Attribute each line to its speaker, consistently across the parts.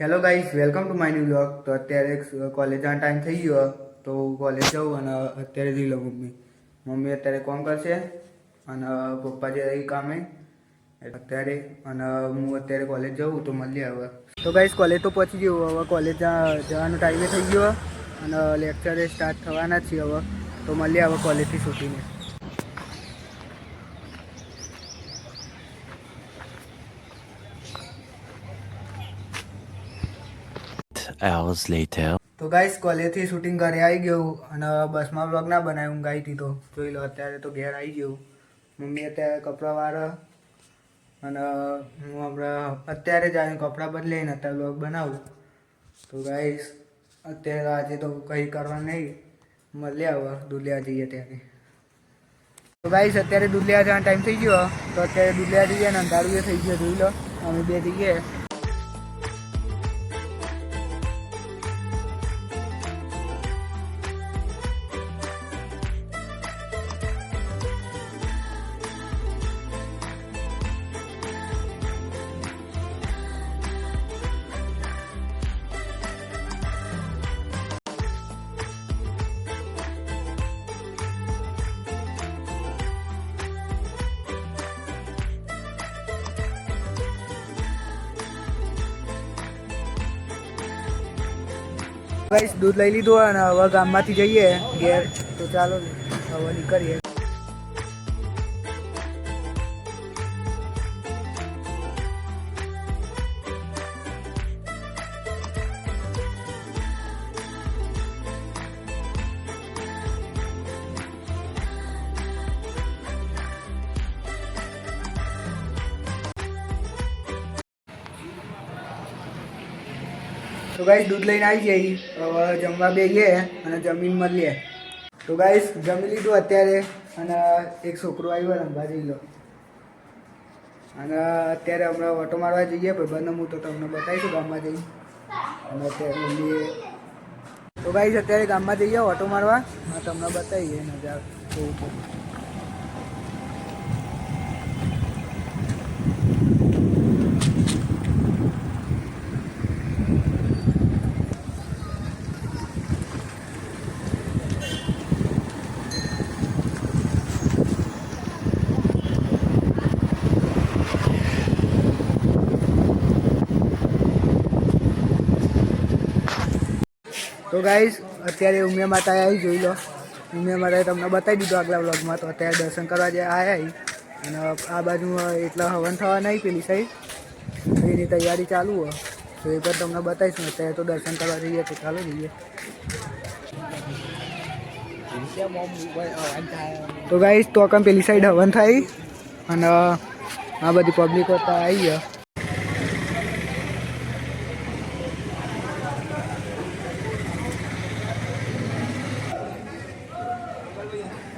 Speaker 1: Hello guys welcome to my new blog તો અત્યારે college જવાનો ટાઈમ થઈ ગયો. તો કોલેજ જાઉં અને અત્યારે જઈ લઉં મમ્મી. મમ્મી અત્યારે કોમ કરશે અને પપ્પા જે રહી કામે અત્યારે અને હું અત્યારે કોલેજ જાઉં તો મળીએ આવે તો ગાઈસ કોલેજ તો પહોંચી ગયું. હવે કોલેજ જવાનો ટાઈમે થઈ ગયો અને લેક્ચર સ્ટાર્ટ થવાના જ છે હવે. તો મળી આવે કોલેજથી છૂટીને.
Speaker 2: Hours later.
Speaker 1: તો ગાઈસ કોલેજથી શૂટિંગ ઘરે આવી ગયું અને બસમાં વ્લોગ ના બનાવ્યું ઊંઘાઈ હતી તો જોઈ લો, અત્યારે તો ઘેર આવી ગયું. મમ્મી અત્યારે કપડાં વાળે અને હું હમણાં અત્યારે જ આવીને કપડાં બદલાઈને અત્યારે વ્લોગ બનાવું. તો ગાઈસ અત્યારે આજે તો કંઈ કરવા નહીં. મળ્યા હવે, દુલિયા જઈએ ત્યારે તો ગાઈસ અત્યારે દુલિયા જવાનો ટાઈમ થઈ ગયો. તો અત્યારે દુલિયા જઈએ ને અંધારું થઈ ગયો, જોઈ લો. અમે બે જઈએ. ગાઈસ દૂધ લઈ લીધું અને હવે ગામમાંથી જઈએ ઘેર. તો ચાલો હવે નીકળીએ તો ગાઈસ દૂધ લઈને આવી જઈએ હવે જમવા બેસીએ અને જમીન મળીએ. તો ગાઈસ જમી લીધું અત્યારે અને એક છોકરો આવ્યો રંભા જઈ લો. અને અત્યારે હમણાં ઓટો મારવા જઈએ ભાઈ હું તો તમને બતાવીશું ગામમાં જઈ અને અત્યારે મમ્મીએ તો ગાઈસ અત્યારે ગામમાં જઈએ ઓટો મારવા. તમને બતાવીએ નજાર કેવું તો ગાઈસ અત્યારે ઉમિયા માતાએ આવી જોઈ લો. ઉમિયા માતાએ તમને બતાવી દીધું આગલા વ્લોગમાં તો અત્યારે દર્શન કરવા જે આવ્યા અને આ બાજુ એટલા હવન થવા નહીં પેલી સાઈડ એની તૈયારી ચાલુ હોય તો એ પણ તમને બતાવીશું. અત્યારે તો દર્શન કરવા જઈએ તો ચાલો જઈએ. તો ગાઈસ તો કમ પેલી સાઈડ હવન થાય અને આ બધી પબ્લિકો તો આવી ગયા. Gracias.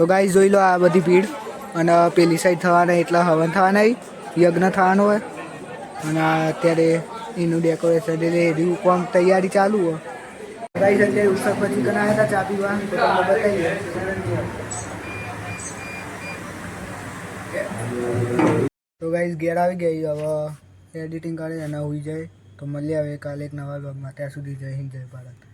Speaker 1: તો ગાઈસ જોઈ લો આ બધી ભીડ. અને પેલી સાઈડ થવાના એટલા હવન થવાના યજ્ઞ થવાનો હોય. અને અત્યારે એનું ડેકોરેશન એટલે એની કોમ તૈયારી ચાલુ હોય. ચા પીવા. તો ગાઈઝ ઘેર આવી ગઈ હવે. એડિટિંગ કરે અને હોઈ જાય. તો મળીએ હવે કાલે એક નવા બ્લોગમાં ત્યાં સુધી જય હિન્દ, જય ભારત.